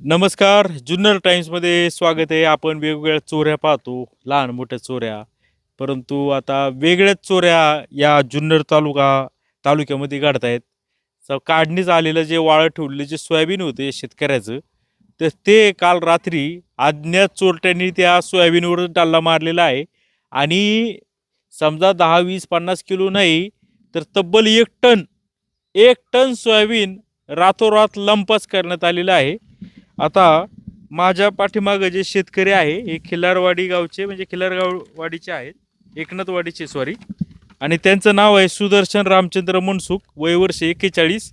नमस्कार जुन्नर टाईम्समध्ये स्वागत आहे. आपण वेगवेगळ्या चोऱ्या पाहतो लहान मोठ्या चोऱ्या. परंतु आता वेगळ्याच चोऱ्या या जुन्नर तालुका तालुक्यामध्ये घडत आहेत काढणीच आलेलं जे वाळं ठेवलेलं जे सोयाबीन होते शेतकऱ्याचं तर ते काल रात्री अज्ञात चोरट्यांनी त्या सोयाबीनवर डाल्ला मारलेला आहे. आणि समजा दहा वीस पन्नास किलो नाही तर तब्बल एक टन एक टन सोयाबीन रातोरात लंपच करण्यात आलेलं आहे. आता माझ्या पाठीमागं जे शेतकरी आहे हे खिल्लारवाडी गावचे म्हणजे खिल्लारगाववाडीचे आहेत एकनाथवाडीचे सॉरी आणि त्यांचं नाव आहे सुदर्शन रामचंद्र मनसुख वय वर्ष एक्केचाळीस.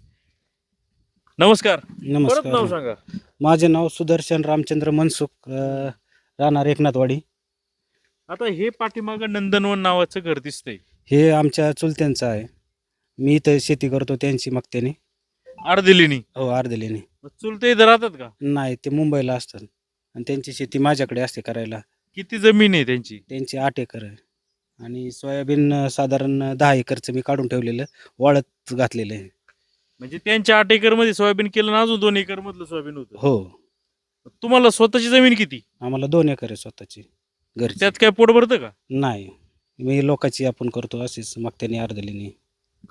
नमस्कार. परत नाव नमस्कार सांगा. माझे नाव सुदर्शन रामचंद्र मनसुख अ, राहणार एकनाथवाडी. आता हे पाठीमागं नंदनवन नावाचं घर दिसतंय. हे आमच्या चुलत्यांचं आहे. मी इथं शेती करतो त्यांची मगत्याने आडदिलीनी हो अर्धलीने चुलते इथं राहतात का? नाही ते मुंबईला असतात. आणि त्यांची शेती माझ्याकडे असते करायला. किती जमीन आहे त्यांची? त्यांची आठ एकर आहे. आणि सोयाबीन अ, साधारण दहा एकरचं मी काढून ठेवलेलं वाळत घातलेलं आहे. म्हणजे त्यांच्या आठ एकरमध्ये सोयाबीन केलं ना अजून दोन एकर मधलं सोयाबीन होतं. हो. तुम्हाला स्वतःची जमीन किती? आम्हाला दोन एकर आहे स्वतःची घरची. त्यात काय पोट भरतं का? नाही. मी लोकांची आपण करतो अशीच मगत्याने अर्धलीने.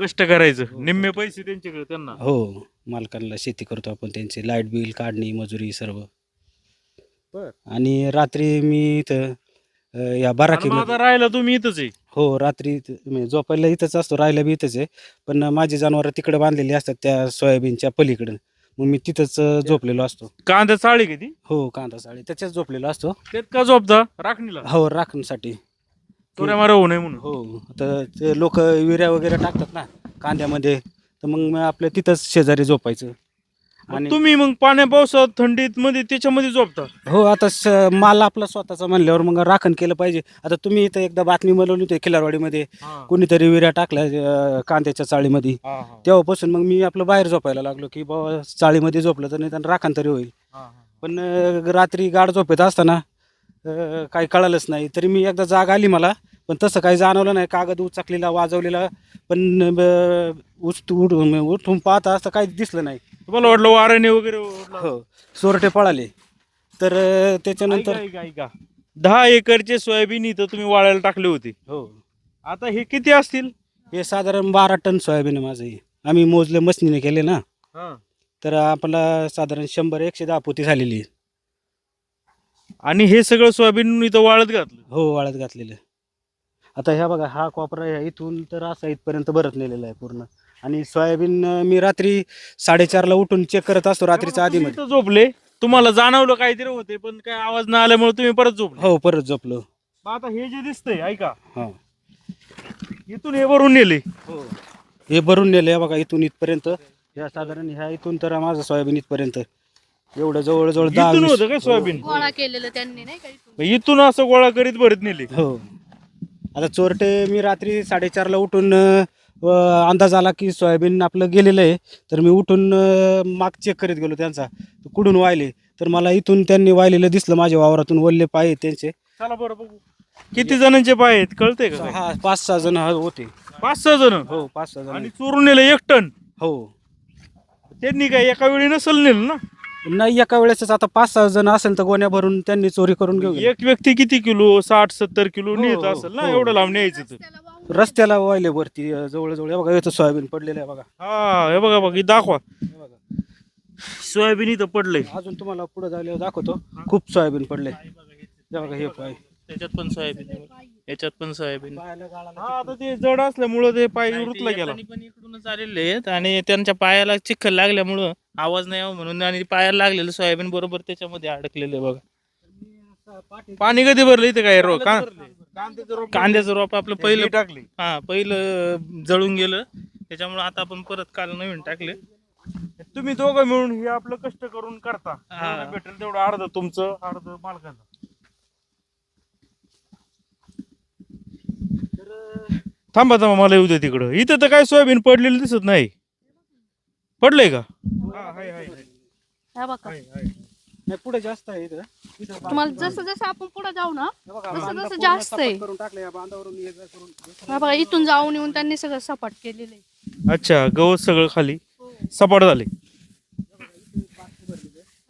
कष्ट करायचं. निम्मे पैसे त्यांच्याकडे त्यांना. हो मालकांना शेती करतो आपण त्यांचे लाइट बिल काढणी मजुरी सर्व. बर. आणि रात्री मी इथं अ, या आणि बाराकी मग आता राहायला तुम्ही इथंच आहे? हो रात्री इथं- म्हणजे झोपायला इथंच असतो राहायला बी इथंच आहे. पण माझी जनावरं तिकडे बांधलेली असतात त्या सोयाबीनच्या पलीकडं. मग मी तिथंच अ, झोपलेलो असतो. कांदा चाळी किती हो कांदा साडी त्याच्याच झोपलेलो असतो. त्यात का झोपता? राखणीला? हो राखण्यासाठी चोऱ्या मारा होऊ नये म्हणून. हो आता ते लोक विऱ्या वगैरे टाकतात ना कांद्यामध्ये. तर मग मी आपल्या तिथंच शेजारी झोपायचं. मग तुम्ही मग पाण्या पावसात थंडीत मध्ये त्याच्यामध्ये झोपता? हो आता स- माल आपला स्वतःचा म्हणल्यावर मग राखण केलं पाहिजे. आता तुम्ही इथं एकदा बातमी बनवली होती खिलारवाडीमध्ये. कुणीतरी विऱ्या टाकल्या अं, कांद्याच्या चाळीमध्ये. तेव्हापासून मग मी आपलं बाहेर झोपायला लागलो की बाबा चाळीमध्ये झोपलं तर नाही राखण तरी होईल. पण अं, रात्री गाड झोपेत असताना अं, काही कळालंच नाही. तरी मी एकदा जाग आली मला पण तसं काही जाणवलं नाही. कागद उचकलेला वाजवलेला पण अं, उच उठ उठून पाहता असं काही दिसलं नाही. तुम्हाला वाटलं वाऱ्याने वगैरे. हो चोरटे पळाले. तर अं, त्याच्यानंतर ऐका, ऐका, ऐका. दहा एकरचे सोयाबीन इथं तुम्ही वाळायला टाकले होते. हो. आता हे किती असतील? हे साधारण बारा टन सोयाबीन आहे माझं हे. आम्ही मोजले मशनीने केले ना. तर आपल्याला साधारण शंभर एकशे दहा पोती झालेली आहे. आणि हे सगळं सोयाबीन इथं वाळत घातलं. हो वाळत घातलेलं. आता ह्या बघा हा कोपरा आहे इथून तर असा इथपर्यंत भरत नेलेला आहे पूर्ण. आणि सोयाबीन अं, मी रात्री साडेचारला उठून चेक करत असतो रात्रीच्या तुम्ही आधीमध्ये. इथं झोपले. तुम्हाला जाणवलं काहीतरी होते पण काय आवाज न आल्यामुळे तुम्ही परत झोपले. हो परत झोपलो. मग आता हे जे दिसतंय ऐका. हा. इथून हे भरून नेले. हो. हे भरून नेलं बघा इथून इथपर्यंत. ह्या साधारण ह्या इथून तर माझं सोयाबीन इथपर्यंत. एवढं जवळजवळ दहा इथून वीस- होतं काय सोयाबीन? गोळा केलेलं त्यांनी नाही का इथून? असं गोळा करीत भरत नेले. हो. आता चोरटे मी रात्री साडेचारला उठून अं, अंदाज आला की सोयाबीन आपलं गेलेलं आहे. तर मी उठून अं, माग चेक करीत गेलो त्यांचा. कुठून वाहिले? तर मला इथून त्यांनी वाहिलेलं दिसलं माझ्या वावरातून. वल्ले पाय आहेत त्यांचे. चला बरं बघू. किती जणांचे पाय आहेत कळतंय का? हा पाच सहा जण हा होते. पाच सहा जण? हो पाच सहा आणि जण चोरून नेलं एक टन? हो. त्यांनी काय एका वेळी नसल नेलं ना? नाही एका वेळेसच आता पाच सहा जण असेल तर गोण्या भरून त्यांनी चोरी करून घेऊ एक व्यक्ती किती किलो? साठ सत्तर किलो हो, नेत हो, असेल ना हो. एवढं लांब न्यायचं तर. रस्त्याला वाहिले वरती अं, जवळजवळ. हे बघा इथं सोयाबीन पडलेलं आहे बघा. हा हे बघा बघा हे दाखवा. हे बघा. सोयाबीन इथं पडलंय. अजून तुम्हाला पुढे जायला दाखवतो. खूप सोयाबीन पडले हे बघा हे पाय. त्याच्यात पण सोयाबीन आहे. याच्यात पण सोयाबीन. हा आता ते जड असल्यामुळं ते पाय आणि रुतला गेला. पण इकडूनच आलेले आहेत आणि त्यांच्या पायाला चिखल लागल्यामुळं आवाज नाही यावं म्हणून आणि पायाला लागलेलं सोयाबीन बरोबर त्याच्यामध्ये अडकलेलं आहे बघा. पाणी कधी भरलं इथं काय रो का कांद्याचं रोप आपलं पहिलं टाकली. हा पहिलं जळून गेलं. त्याच्यामुळे आता आपण परत काल नवीन टाकले. तुम्ही दोघं मिळून हे आपलं कष्ट करून करता. जेवढं भेटेल तेवढं अर्ध तुमचं अर्ध मालकाचं. थांबा थांबा मला येऊ दे तिकडं. इथं तर काय सोयाबीन पडलेलं दिसत नाही. पडलंय का? हा बघा. नाही पुढे जास्त आहे इथं. इथं तुम्हाला जसं जसं आपण पुढे जाऊ ना हे बघा, तसं बांधा पूर्ण जास्त सपाट आहे. करून टाकलं या बांधावरून ये जा करून हा बघा इथून जाऊन येऊन त्यांनी सगळं सपाट केलेलं आहे. अच्छा गवत सगळं खाली. सपाट झाले.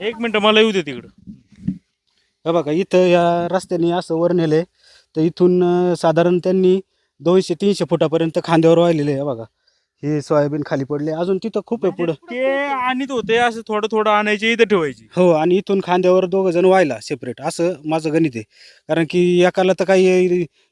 एक मिनिट मला येऊ दे तिकडं. हे बघा इथं या रस्त्याने असं वर नेलंय तर इथून अं, साधारण त्यांनी दोनशे तीनशे फुटापर्यंत खांद्यावर वाहिलेले आहे बघा. हे सोयाबीन खाली पडले. अजून तिथं खूप आहे पुढं. ते आणीत होते असं थोडं थोडं आणायचे इथं ठेवायची. हो आणि इथून खांद्यावर दोघं जण व्हायला सेपरेट असं माझं गणित आहे. कारण की एकाला तर काही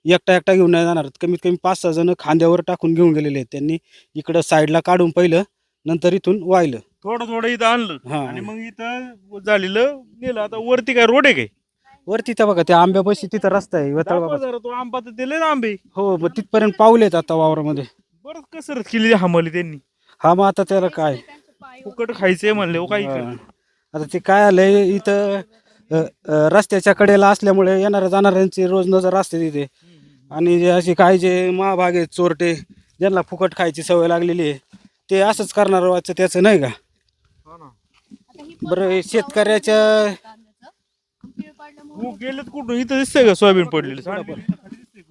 एकटा एकटा घेऊन नाही जाणार. कमीत कमी पाच सहा जण खांद्यावर टाकून घेऊन गेलेले आहेत. त्यांनी इकडं साईडला काढून पहिलं नंतर इथून वाहिलं. थोडं थोडं इथं आणलं. हा. आणि मग इथं झालेलं नेलं. आता वरती काय रोड आहे काय? वरती त्या बघा त्या आंब्यापाशी तिथं रस्ता आहे वताळ दाखवा बाबा. जरा तो आंबा तर दिले ना आंबे. हो मग तिथपर्यंत पावलेत आता वावरामध्ये. बरं कसरत केली हमली त्यांनी. हा मग आता त्याला काय? फुकट खायचंय म्हणले हो काही हा. आता ते काय आलंय इथं अ, अ, रस्त्याच्या कडेला असल्यामुळे येणाऱ्या जाणाऱ्यांची रोज नजर असते तिथे. आणि जे असे काही जे महाभाग आहेत चोरटे ज्यांना फुकट खायची सवय लागलेली आहे ते असंच करणार व्हायचं त्याचं नाही का? बरं हे शेतकऱ्याच्या हो गेलेत कुठून? इथं दिसतंय का सोयाबीन पडलेलं.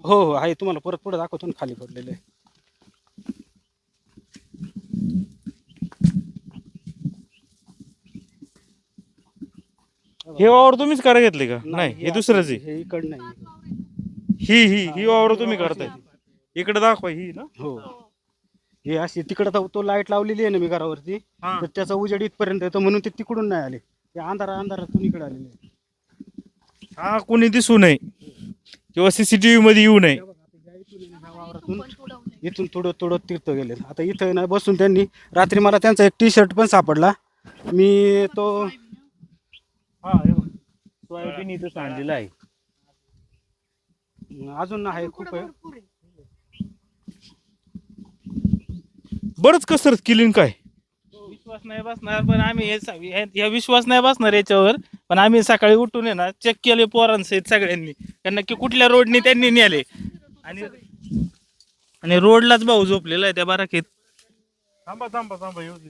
हो हो आहे. तुम्हाला परत पुढे दाखवतो ना खाली पडलेले हे वावर तुम्हीच करा घेतले का? नाही हे दुसरंच आहे. हे इकड नाही ही ही ही वावर तुम्ही करताय. इकडे दाखवा ही ना. हो. हे अशी तिकडं तो लाइट लावलेली आहे ना मी घरावरती हा. तर त्याचा उजेड इथपर्यंत येतो म्हणून ते तिकडून नाही आले. ते अंधारा अंधारातून इकडे आलेले आहे. हा कोणी दिसू नये. किंवा सीसीटीव्ही मध्ये येऊ नये. वावरातून इथून थोडं थोडं तीर्थ गेले. आता इथं ना बसून त्यांनी रात्री मला त्यांचा एक टी शर्ट पण सापडला. मी तो हा हे बघ. सोयाबीन इथं सांडलेलं आहे. अजून आहे खूप आहे. बरंच कसरत केली न काय? विश्वास नाही बसणार पण आम्ही हे सा- हे- विश्वास नाही बसणार याच्यावर. पण आम्ही सकाळी उठून आहे ना चेक केले पोरांसहित सगळ्यांनी. त्यांना की कुठल्या रोडनी त्यांनी नेले. आणि आणि रोडलाच भाऊ झोपलेला आहे त्या बाराकीत थांबा थांबा थांबा येऊ दे.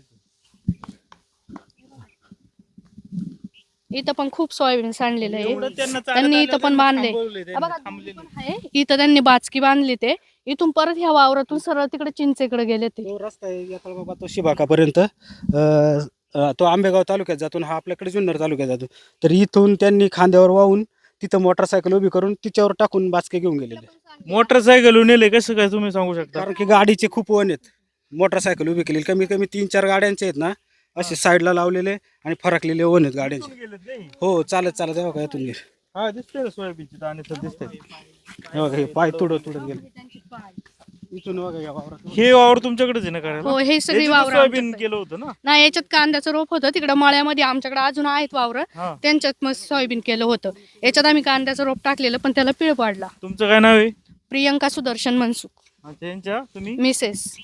इथं पण खूप सोयाबीन सांडलेलं एवढं आहे त्यांना चालत त्यांनी आलं, इथं पण बांधले. थांबवलंय त्यांनी, बघा, थांबले इथं पण आहे. इथं त्यांनी बाचकी बांधली ते. इथून परत ह्या वावरातून सरळ तिकडे चिंचेकडे गेले ते. तो रस्ता आहे तो शिबाकापर्यंत. अं, अं, तो आंबेगाव तालुक्यात जातो आणि हा आपल्याकडे जुन्नर तालुक्यात जातो. तर इथून त्यांनी खांद्यावर वाहून तिथं मोटरसायकल उभी करून तिच्यावर टाकून बाचके घेऊन गेलेले. मोटरसायकल नेले कसं काय तुम्ही सांगू शकता? कारण की गाडीचे खूप वन आहेत. मोटरसायकल उभी केलेली. कमीत कमी तीन चार गाड्यांचे आहेत ना असे साईडला लावलेले आणि फरकलेले वन आहेत गाड्यांचे. हो चालत चालत हे बघा यातून गेले. हा दिसतंय ना सोयाबीनची दाणे तर दिसतंय. हे बघा हे पाय तुडत तुडत गेले. इथून बघा या वावरात हे वावर तुमच्याकडेच आहे ना करायला? हो हे सगळी याच्यात वावर सोयाबीन केलं होतं ना? नाही याच्यात कांद्याचं रोप होतं. तिकडं मळ्यामध्ये आमच्याकडे अजून आहेत वावर. हा. त्यांच्यात मग सोयाबीन केलं होतं. याच्यात आम्ही कांद्याचं रोप टाकलेलं पण त्याला पिळ पाडला. तुमचं काय नाव आहे? प्रियंका सुदर्शन मनसुख. हा, त्यांच्या? तुम्ही? मिसेस.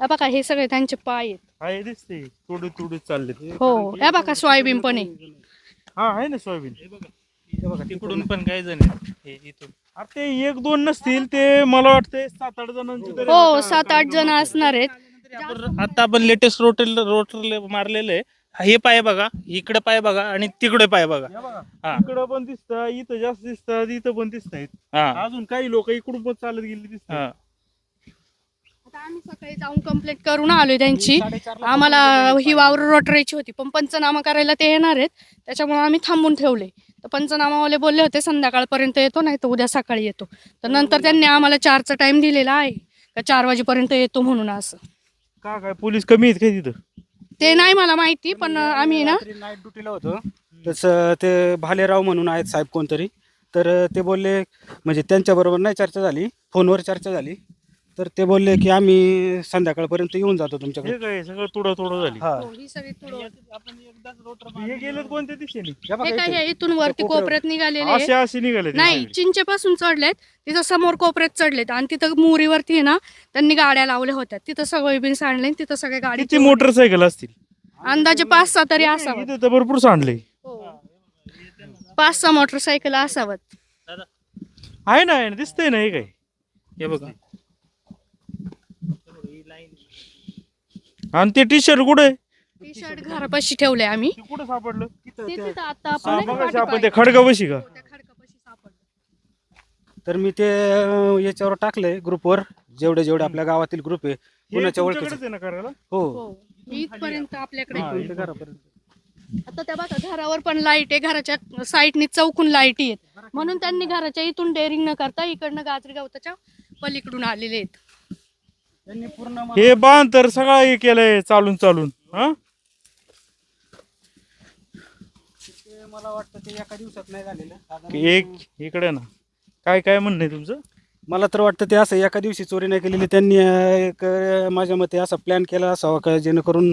बघा हे सगळे त्यांचे पाय आहेत. दिसते. तुडू तुडू चालले हो या बघा सोयाबीन पण आहे. हा आहे ना सोयाबीन? हे बघा तिकडून पण काही जण आहेत. हे इथून. अरे ते एक दोन नसतील ते मला वाटते सात आठ जणांची तरी हो सात आठ जण असणार आहेत. आपण- आता आपण लेटेस्ट रोटर रोटर मारलेलं आहे. हे पाय बघा इकडे पाय बघा आणि तिकडे पाय बघा. हा इकडं पण दिसतात इथं जास्त दिसतात इथं पण दिसतायत हा. अजून काही लोक इकडून पण चालत गेली दिसतात. हा. आम्ही सकाळी जाऊन कंप्लेंट करून आलोय त्यांची. आम्हाला ही वावर रोटरायची होती पण पंचनामा करायला ते येणार आहेत. त्याच्यामुळे आम्ही थांबून ठेवले. तर पंचनामावाले बोलले होते संध्याकाळपर्यंत येतो नाही तर उद्या सकाळी येतो. तर नंतर त्यांनी आम्हाला चारचा टाइम दिलेला आहे का चार वाजेपर्यंत येतो म्हणून असं. का काय पोलीस कमी आहेत काय तिथं? ते नाही मला माहिती पण आम्ही ना नाईट ड्युटीला होतो. तसं ते भालेराव म्हणून आहेत साहेब कोणतरी. तर ते बोलले म्हणजे त्यांच्याबरोबर नाही चर्चा झाली फोनवर चर्चा झाली. तर ते बोलले की आम्ही संध्याकाळपर्यंत येऊन जातो तुमच्याकडे. हे काय सगळं तुडं तुडं झाली. हा. हो, ही सगळी तुडव- आपण एकदाच रोटर हे गेलेत कोणत्या दिशेने? हे बघा हे काय इथे. हे इथून वरती. कोपऱ्यात निघालेले आहे. असे असे निघाले ते नाही सगळे. चिंचेपासून चढलेत. तिथं समोर कोपऱ्यात चढलेत. आणि तिथं मुरीवरती आहे ना त्यांनी गाड्या लावल्या होत्या. तिथं सगळं बिन सांडले तिथं सगळे गाडी मोटरसायकल असतील? अंदाजे पाच सहा तरी असावं. इथे तर भरपूर सांडले. पाच सहा मोटरसायकल असावत दादा आहे ना आहे ना दिसतंय ना हे काय? हे बघा. आणि ते टी शर्ट कुठे टी शर्ट घरापाशी ठेवले आम्ही. कुठं सापडलं? ते तिथं आता आपण हा, नाही का बघा आपण पाठी ते खडगावशी का? पाहिलं? त्या खडकापाशी सापडलं. तर मी ते अं, याच्यावर टाकलंय ग्रुपवर. जेवढे जेवढे आपल्या गावातील ग्रुप आहे हे कुणाच्या ओळखीचे. आहे ना करायला? हो. हो इथपर्यंत आपल्याकडे घरापर्यंत. आता त्या बघा घरावर पण लाइट आहे घराच्या साईडनी चौकून लाइट आहेत म्हणून त्यांनी घराच्या इथून डेअरिंग न करता इकडनं गाजरी गवताच्या पलीकडून आलेले आहेत. मा- हे बांध तर सगळं हे केलंय चालून चालून हा? ते मला वाटतं ते एका दिवसात नाही झालेलं. एक इकडे ना. काय काय म्हणणं आहे तुमचं? मला तर वाटतं ते असं एका दिवशी चोरी नाही केलेली. त्यांनी एक माझ्या मते असा प्लॅन केला असावा का जेणेकरून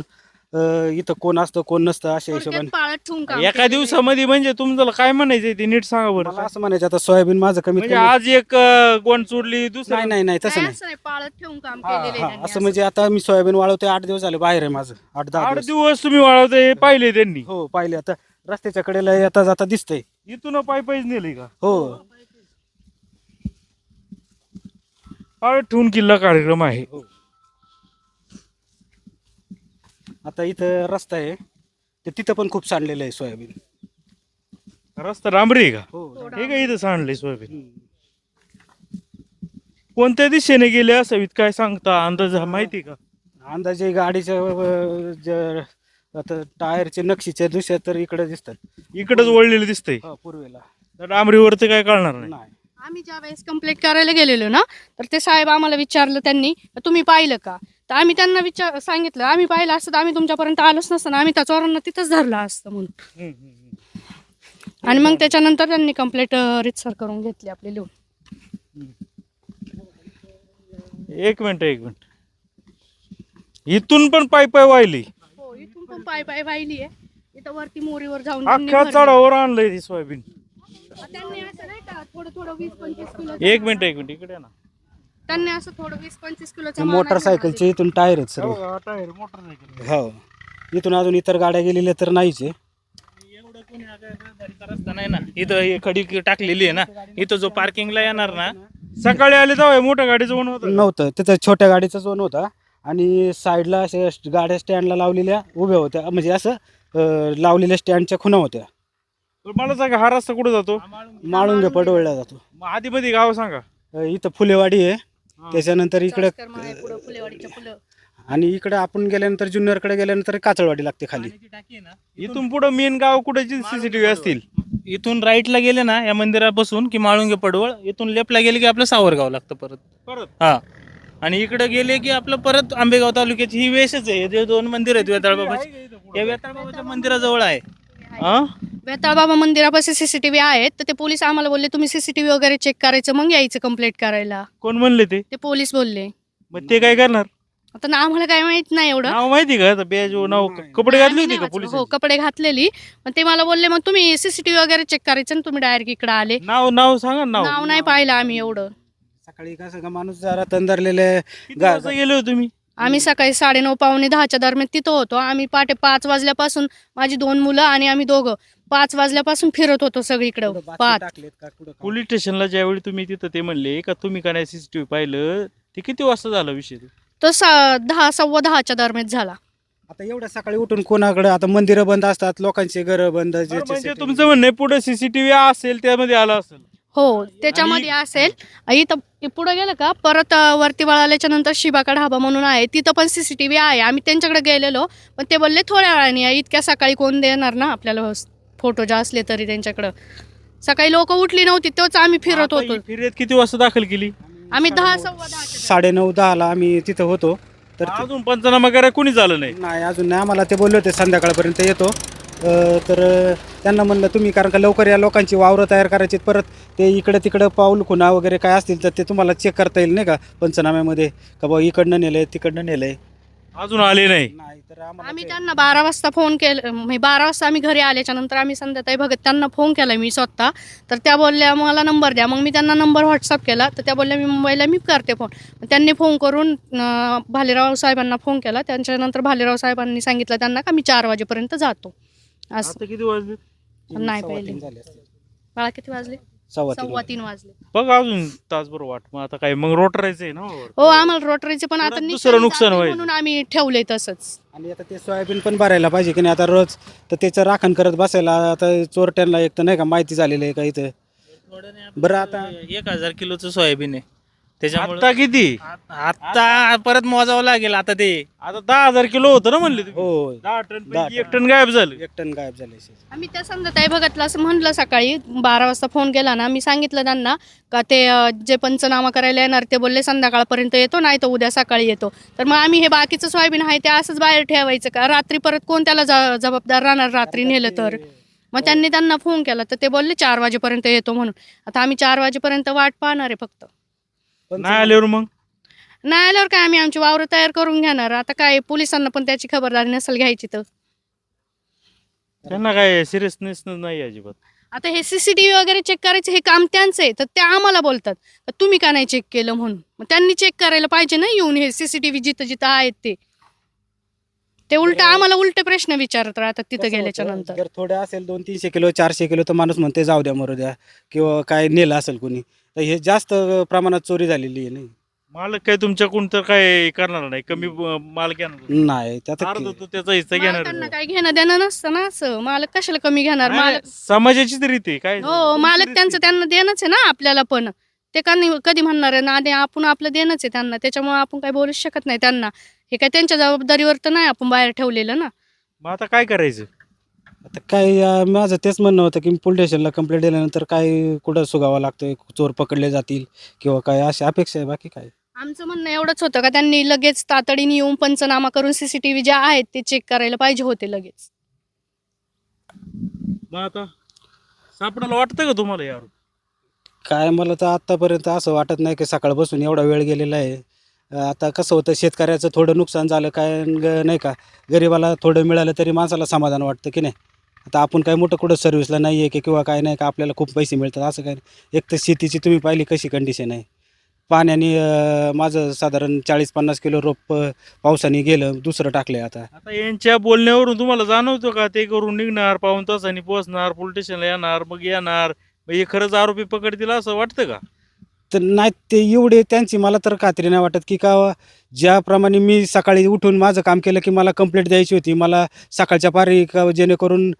अं, इथं कोण असतं कोण नसतं अशा थोडक्यात हिशोबाने. पाळत ठेवून काम एका केलेलं आहे. दिवसामध्ये म्हणजे तुमचं काय म्हणायचं ते नीट सांगा बरं मला असं म्हणायचं आता सोयाबीन माझं कमीत म्हणजे कमी आज एक अं, गोण चोरली दुसरं नाही नाही नाही तसं नाही असं नाही पाळत ठेवून काम हा, केलेलं आहे हा, त्यांनी असं असं. म्हणजे आता मी सोयाबीन वाळवते आठ दिवस झाले बाहेर आहे माझं आठ दहा आठ दिवस. दिवस तुम्ही वाळवते हे. पाहिले त्यांनी. हो पाहिले. आता रस्त्याच्या कडेला येता जाता दिसतंय. इथून पाय पायच नेले का? हो. पाळत ठेवून किल्ला कार्यक्रम आहे. आता इथं रस्ता आहे. ते तिथं पण खूप सांडलेलं आहे सोयाबीन. रस्ता डांबरी आहे का? हो हे का इथं सांडले सोयाबीन. कोणत्या दिशेने गेले असावीत? काय सांगता? अंदाज हा माहिती का? अंदाजे गाडीच्या अं, ज- आता टायरचे नक्षीच्या दिशा तर इकडे दिसतात. इकडंच वळलेलं दिसतंय? हो, पूर्वेला. तर डांबरीवरती काय कळणार नाही? नाही. आम्ही ज्या वेळेस कंप्लेंट करायला गेलेलो ना तर ते साहेब आम्हाला विचारलं त्यांनी तुम्ही पाहिलं का? तर आम्ही त्यांना विचार सांगितलं आम्ही पाहिलं असतं तर आम्ही तुमच्यापर्यंत आलोच नसतं ना आम्ही त्या चोरांना तिथंच धरलं असतं म्हणून. आणि मग त्याच्यानंतर त्यांनी कंप्लेंट रितसर करून घेतली आपली लिहून एक मिनिट एक मिनिट. इथून पण पाय पाय वाहिली. हो इथून पण पाय पाय वाहिली आहे. इथं वरती मोरीवर जाऊन त्यांनी अख्ख्या भरली. चढावर आणलंय ती सोयाबीन. त्यांनी असं नाही का थोडं थोडं वीस पंचवीस किलो एक मिनिट एक मिनिट इकडे ना. त्यांनी असं थोडं वीस पंचवीस किलोचं ते माल आणून मोटरसायकलचे इथून टायर आहेत सर्व. मोटरसायकल. हो. इथून अजून इतर गाड्या गेलेल्या तर नाहीच आहे. एवढं कोणी आता रहदारीचा रस्ता नाही ना इथं हे खडी टाकलेली आहे ना इथं जो पार्किंगला येणार ना सकाळी आले तेव्हा हे मोठ्या गाडीचं ऊन होतं. नव्हतं. तिथं छोट्या गाडीचा झोन होता. आणि साईडला असे गाड्या स्टँडला लावलेल्या उभ्या होत्या. म्हणजे असं अं, लावलेल्या स्टँडच्या खुणा होत्या. तर मला सांगा हा रस्ता कुठे जातो? माळुंगे पडवळला जातो. आधी मध्ये गाव सांगा. अं, इथं फुलेवाडी आहे. त्याच्यानंतर इकडं फुलेवाडीच्या आणि इकडं आपण गेल्यानंतर जुन्नरकडे गेल्यानंतर काचळवाडी लागते खाली. पाण्याची टाकी आहे ना इथून पुढे मेन गाव कुठे सीसीटीव्ही असतील. इथून राईटला गेले ना या मंदिरापासून की माळुंगे पडवळ इथून लेफ्टला गेले की आपलं सावरगाव लागतं परत. परत? हा. आणि इकडे गेले की आपलं परत आंबेगाव तालुक्याची ही वेशच आहे. जे दोन मंदिर आहेत वेताळ बाबाची या वेताळ बाबाच्या मंदिराजवळ आहे. हा? वेताळ बाबा मंदिरापाशी सीसीटीव्ही आहेत तर ते पोलीस आम्हाला बोलले तुम्ही सीसीटीव्ही वगैरे चेक करायचं मग यायचं कंप्लेंट करायला. कोण म्हणले ते? ते पोलीस बोलले. मग ते काय करणार? आता ना आम्हाला काय माहीत नाही एवढं. नाव माहिती का? आता बेज नाव कपडे घातले होते का पोलीस? हो कपडे घातलेली. पण ते मला बोलले मग तुम्ही सीसीटीव्ही वगैरे चेक करायचं ना तुम्ही डायरेक्ट इकडे आले. नाव नाव सांगा ना नाव. नाव नाही पाहिलं आम्ही एवढं. सकाळी कसं का माणूस जरा तंदरलेले किती वाजता गेले होते तुम्ही? आम्ही सकाळी साडेनऊ पावणे दहाच्या दरम्यान तिथं होतो. आम्ही पहाटे पाच वाजल्यापासून माझी दोन मुलं आणि आम्ही दोघं पाच वाजल्यापासून फिरत होतो सगळीकडे. पाच. काय? पोलीस स्टेशनला ज्यावेळी तुम्ही तिथं ते म्हणले का तुम्ही का नाही सीसीटीव्ही पाहिलं ते किती वाजता झाला विषय तो? सा दहा सव्वा दहाच्या दरम्यान झाला. आता एवढ्या सकाळी उठून कोणाकडे? आता मंदिरं बंद असतात लोकांचे घर बंद म्हणजे तुमचं म्हणणं पुढे सीसीटीव्ही असेल त्यामध्ये आला असेल. हो त्याच्यामध्ये असेल. इथं पुढे गेलं का? परत अं, वरती वळाल्याच्या नंतर शिबाका ढाबा म्हणून आहे. तिथं पण सीसीटीव्ही आहे. आम्ही त्यांच्याकडे गेलेलो. पण ते बोलले थोड्या वेळाने या. इतक्या सकाळी कोण देणार ना आपल्याला? फोटो जे असले तरी त्यांच्याकडं. सकाळी लोक उठली नव्हती. तोच आम्ही फिरत आता होतो. ही फिर्याद किती वाजता दाखल केली? आम्ही दहा सव्वा दहा साडेनऊ दहाला आम्ही तिथं होतो. तर ते- अजून पंचनामा करायला कुणी झालं नाही? नाही अजून नाही. आम्हाला ते बोलले होते संध्याकाळपर्यंत येतो. तर त्यांना म्हणलं तुम्ही कारण का लवकर या लोकांची वावरं तयार करायची. परत ते इकडं तिकडं पाऊल खुणा वगैरे काय असतील तर ते तुम्हाला चेक करता येईल नाही का पंचनाम्यामध्ये? का बाबा इकडनं नेलंय तिकडनं नेलंय. अजून आले नाही. नाही तर आम्हाला आम्ही ते- त्यांना बारा वाजता फोन केला म्हणजे बारा वाजता आम्ही घरी आल्याच्यानंतर आम्ही संध्याताई भगत त्यांना फोन केला मी स्वतः. तर त्या बोलल्या मला नंबर द्या. मग मी त्यांना नंबर व्हॉट्सअप केला. तर त्या बोलल्या मी मुंबईला मी करते फोन त्यांनी फोन करून अं, भालेराव साहेबांना फोन केला. त्यांच्यानंतर भालेराव साहेबांनी सांगितलं त्यांना का मी चार वाजेपर्यंत जातो. असं. आता किती वाजले? नाही सव्वा पहिले. बाळा किती वाजले? सव्वा तीन वाजले. बघ अजून तासभर वाट. मग आता काय मग रोट राहायचंय ना हो आम्हाला रोटरीचे पण आता नुकसान जाते व्हायचं. म्हणून आम्ही ठेवले तसंच. आणि आता ते सोयाबीन पण भरायला पाहिजे की नाही आता रोज तर त्याचं राखण करत बसायला आता चोरट्यांना एक तर नाही का माहिती झालेली आहे का इथं? बरं आता एक हजार किलोचं सोयाबीन आहे. त्याच्यामुळे आता किती? आता परत मोजावं लागेल आता ते. आता दहा हजार किलो होतं ना म्हणले तुम्ही? हो दहा टन दहा पैकी एक टन. गायब झालं. एक टन गायब झाले आम्ही त्या संध्याताई भगतला असं म्हणलं सकाळी बारा वाजता फोन केला ना मी सांगितलं त्यांना का ते अं, जे पंचनामा करायला येणार ते बोलले संध्याकाळपर्यंत येतो नाही तर उद्या सकाळी येतो. तर मग आम्ही हे बाकीचं सोयाबीन आहे ते असंच बाहेर ठेवायचं का? रात्री परत कोण त्याला ज- जबाबदार राहणार रात्री नेलं तर? मग त्यांनी त्यांना फोन केला तर ते बोलले चार वाजेपर्यंत येतो म्हणून. आता आम्ही चार वाजेपर्यंत वाट पाहणार आहे फक्त. नाही आल्यावर मग? नाही आल्यावर काय आम्ही आमची वावरं तयार करून घेणार. आता काय पोलिसांना पण त्याची खबरदारी नसेल घ्यायची तर. त्यांना काय सिरियसनेस नाही अजिबात. आता हे सीसीटीव्ही वगैरे चेक करायचं हे काम त्यांचं आहे. तर ते आम्हाला बोलतात तुम्ही का नाही चेक केलं म्हणून? मग त्यांनी चेक करायला पाहिजे ना येऊन हे सीसीटीव्ही जिथं जिथं आहेत ते. ते उलट आम्हाला उलटे प्रश्न विचारत राहतात तिथं गेल्याच्यानंतर जर थोडं असेल दोन तीनशे किलो चारशे किलो तर माणूस म्हणते जाऊ द्या मरू द्या. किंवा काय नेलं असेल कोणी तर हे जास्त प्रमाणात चोरी झालेली आहे नाही. मालक काय तुमच्याकडून तर काय करणार नाही? कमी माल घेणार नाही. त्यात अर्ध त्याचा हिस्सा घेणार मालकांना काय घेणं देणं नसतं ना असं. मालक कशाला कमी घेणार? नाही, मालक समाजाची तरी ते काय हो मालक त्यांचं त्यांना देणंच आहे ना आपल्याला पण. ते कधी कधी म्हणणार आहे ना आधी आपण आपलं देणंच आहे त्यांना. त्याच्यामुळे आपण काही बोलूच शकत नाही त्यांना. हे काय त्यांच्या जबाबदारीवर तर नाही आपण बाहेर ठेवलेलं ना. मग आता काय करायचं? आता काय अं, माझं तेच म्हणणं होतं की पोलीस स्टेशनला कंप्लेंट दिल्यानंतर काय कुठं सुगावं लागतंय चोर पकडले जातील किंवा काय अशी अपेक्षा आहे बाकी काय? आमचं म्हणणं एवढंच होतं का त्यांनी लगेच तातडीने येऊन पंचनामा करून सीसीटीव्ही जे आहेत ते चेक करायला पाहिजे होते लगेच. मग आता सापडायला वाटतं का तुम्हाला यार काय मला तर आत्तापर्यंत असं वाटत नाही की सकाळपासून एवढा वेळ गेलेला आहे. आता कसं होतं शेतकऱ्याचं थोडं नुकसान झालं काय ग- नाही का? गरिबाला थोडं मिळालं तरी माणसाला समाधान वाटतं की नाही? आता आपण काय मोठं कुठं सर्व्हिसला नाही आहे की किंवा काय नाही का आपल्याला खूप पैसे मिळतात असं काय नाही. एक तर शेतीची तुम्ही पाहिली कशी कंडिशन आहे. पाण्याने अं, माझं साधारण चाळीस पन्नास किलो रोप अं, पावसाने गेलं दुसरं टाकलं आता. आता यांच्या बोलण्यावरून तुम्हाला जाणवतो का ते करून निघणार पाऊन तासांनी पोहोचणार पोलीस स्टेशनला येणार मग येणार मग हे खरंच आरोपी पकडतील असं वाटतं का? तर नाही ते एवढे त्यांची मला तर खात्री नाही वाटत की का ज्याप्रमाणे मी सकाळी उठून माझं काम केलं की मला कंप्लेंट द्यायची होती मला सकाळच्या पारी का जेणेकरून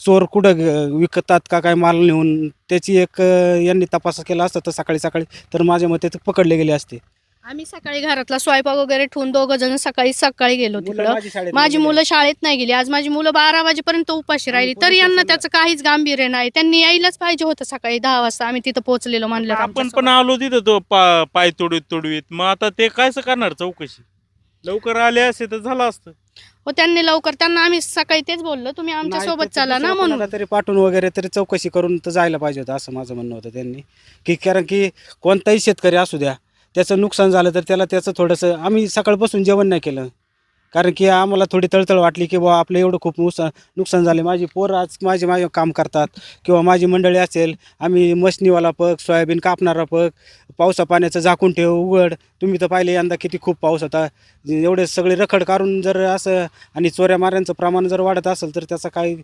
चोर कुठं विकतात का काय माल नेऊन त्याची एक यांनी तपास केला असता तर सकाळी सकाळी तर माझ्या मते ते पकडले गेले असते. आम्ही सकाळी घरातला स्वयंपाक वगैरे ठेवून दोघं जण सकाळी सकाळी गेलो तिकडं माझी. मुलं शाळेत नाही गेली. आज माझी मुलं बारा वाजेपर्यंत उपाशी राहिली. तरी यांना त्याचं काहीच गांभीर्य नाही. त्यांनी यायलाच पाहिजे होतं सकाळी दहा वाजता. आम्ही तिथं पोहोचलेलो म्हणलं आपण पण आलो तिथं तो पा- पाय तोडवीत तोडवीत. मग आता ते कायच करणार चौकशी? लवकर आले असते तर झालं असतं. हो त्यांनी लवकर त्यांना आम्ही सकाळी तेच बोललो तुम्ही आमच्या नाही सोबत ते चला ना दुसरं म्हणून. कोणाला तरी पाठवून वगैरे तरी चौकशी करून तर जायला पाहिजे होतं असं माझं म्हणणं होतं त्यांनी. की कारण की कोणताही शेतकरी असू द्या त्याचं नुकसान झालं तर त्याला त्याचं थोडंसं आम्ही सकाळपासून जेवण नाही केलं. कारण की आम्हाला थोडी तळतळ वाटली की बा आपलं एवढं खूप नुकसान नुकसान झाले माझी पोरं आज माझे माझे काम करतात. किंवा माझी मंडळी असेल आम्ही मशनीवाला पग सोयाबीन कापणारा पग पावसा पाण्याचं झाकून ठेव उघड. तुम्ही तर पाहिले यंदा किती खूप पाऊस होता. एवढे सगळे रखड काढून जर असं आणि चोऱ्या माऱ्यांचं प्रमाण जर वाढत असेल तर त्याचा काही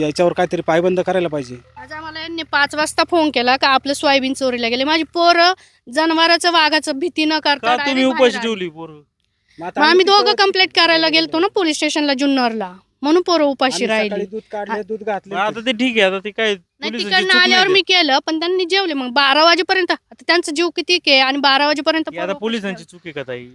याच्यावर काहीतरी पायबंद करायला पाहिजे. आज आम्हाला यांनी पाच वाजता फोन केला का आपलं सोयाबीन चोरीला गेले. माझी पोरं जनावराचं वाघाचं भीती न करता तुम्ही उपाशी. ठेवली पोरं? मग आम्ही दोघं कंप्लेंट करायला गेलतो ना पोलीस स्टेशनला जुन्नरला. म्हणून पोरं उपाशी राहिली. दूध काढले दूध घातले मग आता ते ठीक आहे आता ते काय नाही पोलिसांची तिकडनं चूक आल्यावर नाही मी केलं पण त्यांनी जेवले. मग बारा वाजेपर्यंत आता त्यांचा जीव किती आहे आणि बारा वाजेपर्यंत ती आता पोरं पोलिसांची चूक का ताई?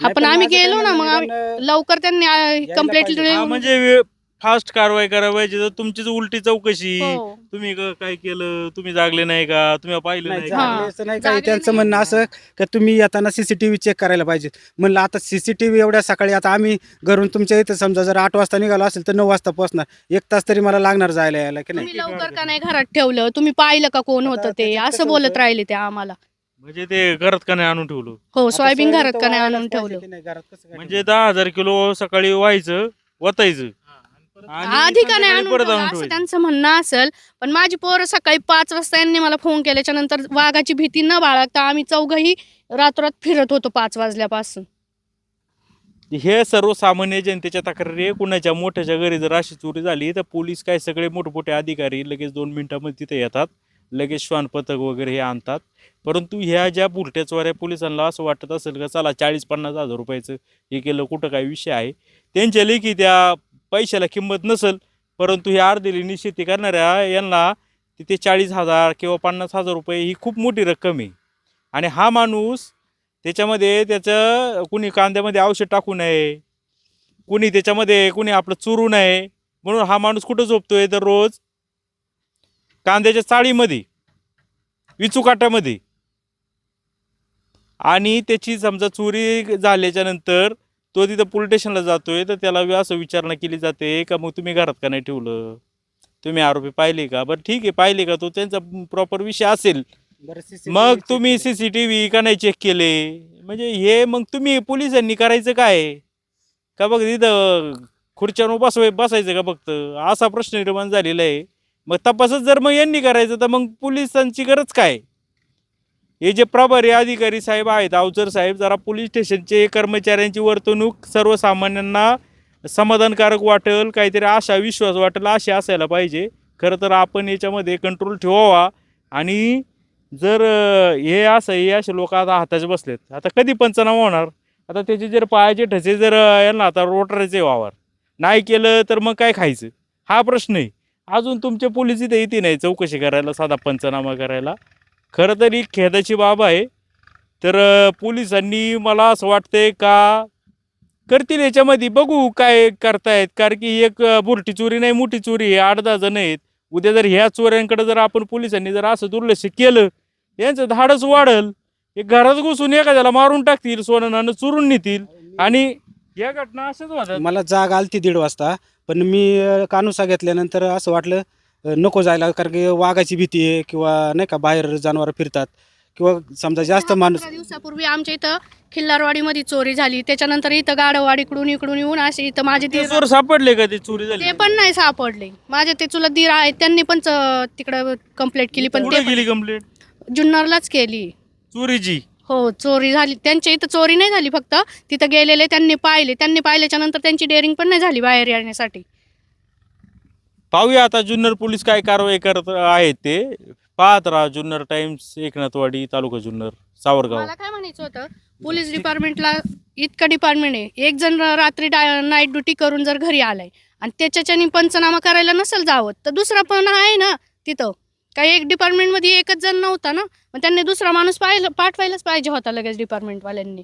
आपण पण आम्ही गेलो ना, मग आम्ही- लवकर त्यांनी कंप्लेंट पाहिजे. हा, म्हणजे फास्ट कारवाई करायला पाहिजे तर तुमचीच उलटी चौकशी हो. तुम्ही क- काय केलं तुम्ही जागले नाही का तुम्ही पाहिलं नाही नाही हा. का? जागले असं नाही काही जागले त्यांचं. म्हणणं असं का तुम्ही येताना सीसीटीव्ही चेक करायला पाहिजे. म्हणलं आता सीसीटीव्ही एवढ्या सकाळी आता आम्ही घरून तुमच्या इथं समजा जर आठ वाजता निघालो असेल तर नऊ वाजता पोहोचणार. एक तास तरी मला लागणार जायला यायला की नाही? तुम्ही लवकर का नाही घरात ठेवलं? तुम्ही पाहिलं का कोण आता होतं ते? त्याच्यात असं बोलत होतं? राहिले ते आम्हाला. म्हणजे ते घरात का नाही आणून ठेवलं? हो आता सोयाबीन घरात तर का नाही वाळायलाच आणून पाहिजे ठेवलं? की नाही, घरात कसं काय म्हणजे दहा हजार किलो सकाळी व्हायचं वतायचं. आधी का नाही आणून ठेवलं असं. त्यांचं म्हणणं असेल पण माझी पोरं सकाळी पाच वाजता यांनी मला फोन केल्याच्यानंतर वाघाची भीती न बाळगता आम्ही चौघही रातोरात फिरत होतो पाच वाजल्यापासून. हे सर्वसामान्य जनतेच्या तक्रारी आहे. कुणाच्या मोठ्याच्या घरी जर अशी चोरी झाली तर पोलीस काय सगळे मोठमोठे अधिकारी लगेच दोन मिनिटांमध्ये तिथे येतात. लगेच श्वान पथक वगैरे हे आणतात. परंतु ह्या ज्या बुलट्या चोऱ्या पोलिसांना असं वाटत असेल का चला चाळीस पन्नास हजार रुपयाचं हे केलं कुठं काय विषय आहे? त्यांच्या लेखी त्या पैशाला किंमत नसेल परंतु ह्या अर्धेलीनी शेती करणाऱ्या यांना तिथे चाळीस हजार किंवा पन्नास हजार रुपये ही खूप मोठी रक्कम आहे. आणि हा माणूस त्याच्यामध्ये त्याचं कुणी कांद्यामध्ये औषध टाकू नये कुणी त्याच्यामध्ये कुणी आपलं चुरू नये म्हणून हा माणूस कुठं झोपतोय? तर रोज कांद्याच्या चाळीमध्ये विचूकाटामध्ये. आणि त्याची समजा चोरी झाल्याच्यानंतर तो तिथं पोलीस स्टेशनला जातोय तर त्याला असं विचारणा केली जाते का मग तुम्ही घरात का नाही ठेवलं? तुम्ही आरोपी पाहिले का? बरं ठीक आहे पाहिले का? तो त्यांचा प्रॉपर विषय असेल. मग तुम्ही केले. सी सी टी व्ही का नाही चेक केले? म्हणजे हे मग तुम्ही पोलिसांनी करायचं काय? का बघ तिथं खुर्च्यावर बसवाय बसायचं का फक्त? असा प्रश्न निर्माण झालेला आहे. मग तपासच जर मग यांनी करायचं तर मग पोलिसांची गरज काय? हे जे प्रभारी अधिकारी साहेब आहेत अवचर साहेब जरा पोलीस स्टेशनचे कर्मचाऱ्यांची वर्तणूक सर्वसामान्यांना समाधानकारक वाटेल काहीतरी आशा विश्वास वाटेल असे असायला पाहिजे. खरं तर आपण याच्यामध्ये कंट्रोल ठेवावा. आणि जर हे असं हे असे लोक आता हाताचे बसलेत. आता कधी पंचनामा होणार? आता त्याचे जर पायाचे ठसे जर यांना आता रोटरचे वावर. नाही केलं तर मग काय खायचं? हा प्रश्न आहे अजून तुमचे पोलीस इथे येते नाही चौकशी करायला साधा पंचनामा करायला. खरं तर ही खेदाची बाब आहे. तर पोलिसांनी मला असं वाटतंय का करतील याच्यामध्ये? बघू काय करतायत. कारण की एक बुरटी चोरी नाही मोठी चोरी आहे. आठ दहा जण आहेत. उद्या जर ह्या चोऱ्यांकडे जर आपण पोलिसांनी जर असं दुर्लक्ष केलं यांचं धाडच वाढल एक घरात घुसून एखाद्याला मारून टाकतील सोनं चोरून नेतील आणि या घटना असंच होतात. मला जाग आलती दीड वाजता. पण मी कानुसा घेतल्यानंतर असं वाटलं नको जायला कारण की वाघाची भीती आहे किंवा नाही का बाहेर जनावर फिरतात किंवा समजा जास्त माणूस पंधरा दिवसापूर्वी आमच्या इथं खिल्लारवाडीमध्ये चोरी झाली. त्याच्यानंतर इथं गाडवाडी इकडून इकडून येऊन असे इथं माझे ते दीर चोर सापडले का? ते चोरी झाली. ते पण नाही सापडले. माझे ते चुलत दीर आहेत त्यांनी पण च- तिकडं कंप्लेंट केली पण कुठे ते गेली कंप्लेंट पण जुन्नरलाच केली. चोरीची? हो चोरी झाली. त्यांच्या इथं चोरी नाही झाली फक्त. तिथं गेलेले त्यांनी पाहिले. त्यांनी पाहिल्याच्या नंतर त्यांची डेअरिंग पण नाही झाली बाहेर येण्यासाठी. पाहूया आता जुन्नर पोलीस काय कारवाई करत आहेत ते. पाहत राहा जुन्नर टाइम्स एकनाथवाडी तालुका जुन्नर सावरगाव. मला काय म्हणायचं होतं पोलीस डिपार्टमेंटला इतकं डिपार्टमेंट आहे एक जण रात्री नाईट ड्युटी करून जर घरी आलाय आणि त्याच्याच्यानी पंचनामा करायला नसेल जावं तर दुसरा पण आहे ना तिथं. काही एक डिपार्टमेंटमध्ये एकच जण नव्हता ना मग त्यांनी दुसरा माणूस पाहिलं पाठवायलाच पाहिजे होता लगेच डिपार्टमेंटवाल्यांनी.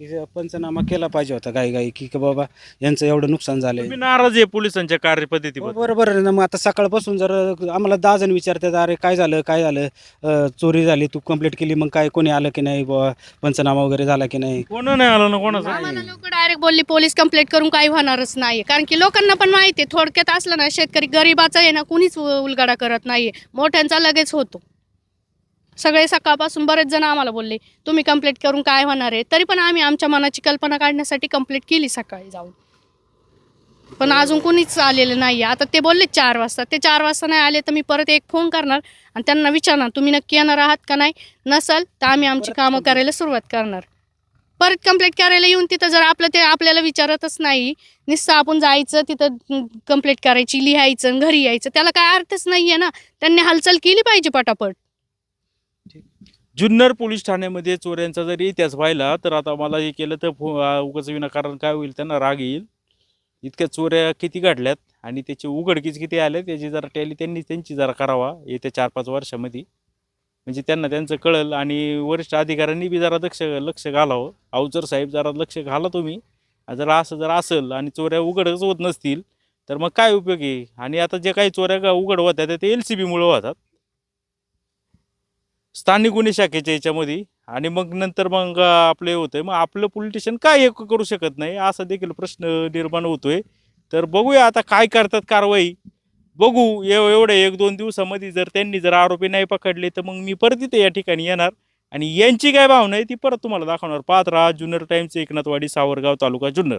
की पंचनामा केला पाहिजे होता काही काही की बाबा यांचं एवढं नुकसान झालंय. तुम्ही नाराज आहे पोलिसांच्या कार्यपद्धती हो, बरोबर आहे ना. मग आता सकाळपासून जर आम्हाला दहा जण विचारतात अरे काय झालं काय झालं? अं, चोरी झाली तू कंप्लीट केली मग काय कोणी आलं की नाही बुवा? पंचनामा वगैरे झाला की नाही? कोण नाही आलं ना कोणाचं? आम्हाला लोक डायरेक्ट बोलली पोलीस कंप्लेंट करून काही होणारच नाही कारण की लोकांना पण माहिती आहे थोडक्यात असलं ना शेतकरी गरीबाचा आहे ना कुणीच उ- उलगाडा करत नाहीये. मोठ्यांचा लगेच होतो. सगळे सकाळपासून बरेच जण आम्हाला बोलले तुम्ही कंप्लेंट करून काय होणार आहे? तरी पण आम्ही आमच्या मनाची कल्पना काढण्यासाठी कंप्लेंट केली सकाळी जाऊन. पण अजून कुणीच आलेलं नाही आता ते बोलले चार वाजता. ते चार वाजता नाही आले तर मी परत एक फोन करणार आणि त्यांना विचारणार तुम्ही नक्की येणार आहात का नाही? नसल तर आम्ही आमची कामं. करायला सुरुवात करणार. परत कंप्लेंट करायला येऊन तिथं जर आपलं ते आपल्याला विचारतच नाही नुसतं आपण जायचं तिथं कंप्लेंट करायची लिहायचं घरी यायचं त्याला काय अर्थच नाहीये ना? त्यांनी हालचाल केली पाहिजे पटापट. जुन्नर पोलीस ठाण्यामध्ये चोऱ्यांचा जर इतिहास व्हायला तर आता मला हे केलं तर उगाच विनाकारण काय होईल? त्यांना राग येईल. इतक्या चोऱ्या किती घडल्यात आणि त्याचे उघडकीच किती आले त्याची जरा टॅली त्यांनी त्यांची जरा करावा येत्या चार पाच वर्षामध्ये. म्हणजे त्यांना त्यांचं कळल आणि वरिष्ठ अधिकाऱ्यांनी बी जरा लक्ष लक्ष घालावं. अवचर साहेब जरा लक्ष घाला तुम्ही जर असं जर असेल आणि चोऱ्या उघडच होत नसतील तर मग काय उपयोग आहे? आणि आता जे काही चोऱ्या का उघड होत्या ते एल सी बीमुळे होतात. स्थानिक गुन्हे शाखेच्या याच्यामध्ये. आणि मग नंतर मग आपले होतंय मग आपलं पोलिटिशियन काय हे करू शकत नाही? असा देखील प्रश्न निर्माण होतोय. तर बघूया आता काय करतात कारवाई. बघू एव एवढं एक दोन दिवसामध्ये जर त्यांनी जर आरोपी नाही पकडले तर मग मी परत इथे या ठिकाणी येणार. आणि यांची काय भावना आहे ती परत तुम्हाला दाखवणार. पाच राहा जुन्नर टाइम्स एकनाथवाडी सावरगाव तालुका जुन्नर.